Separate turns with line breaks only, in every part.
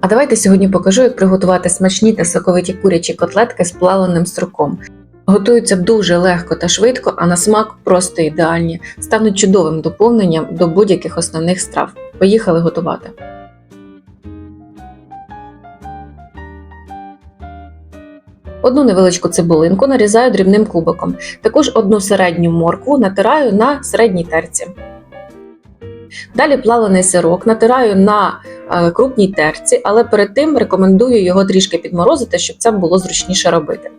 А давайте сьогодні покажу, як приготувати смачні та соковиті курячі котлетки з плавленим струком. Готуються дуже легко та швидко, а на смак просто ідеальні, стануть чудовим доповненням до будь-яких основних страв. Поїхали готувати. Одну невеличку цибулинку нарізаю дрібним кубиком. Також одну середню моркву натираю на середній терці. Далі плавлений сирок натираю на е, крупній терці, але перед тим рекомендую його трішки підморозити, щоб це було зручніше робити.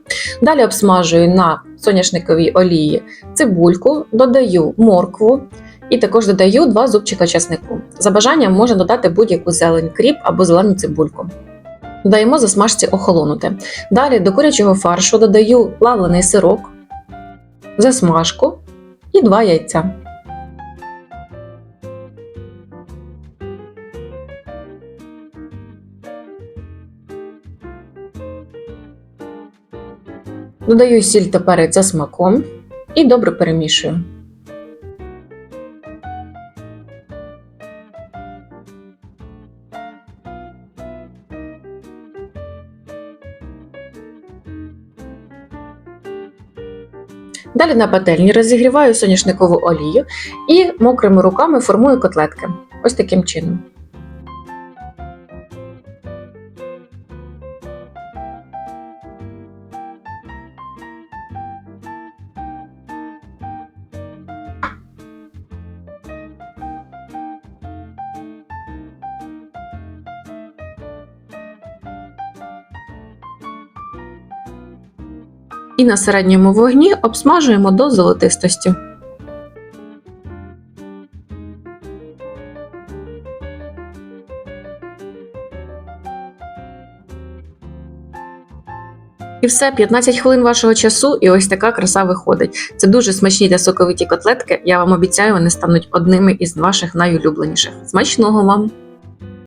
Далі обсмажую на соняшниковій олії цибульку, додаю моркву і також додаю два зубчика часнику. За бажанням можна додати будь-яку зелень, кріп або зелену цибульку. Додаємо засмажці охолонути. Далі до курячого фаршу додаю плавлений сирок, засмажку і два яйця. Додаю сіль та перець за смаком і добре перемішую. Далі на пательні розігріваю соняшникову олію і мокрими руками формую котлетки. Ось таким чином. І на середньому вогні обсмажуємо до золотистості. І все, 15 хвилин вашого часу, і ось така краса виходить. Це дуже смачні та соковиті котлетки. Я вам обіцяю, вони стануть одними із ваших найулюбленіших. Смачного вам!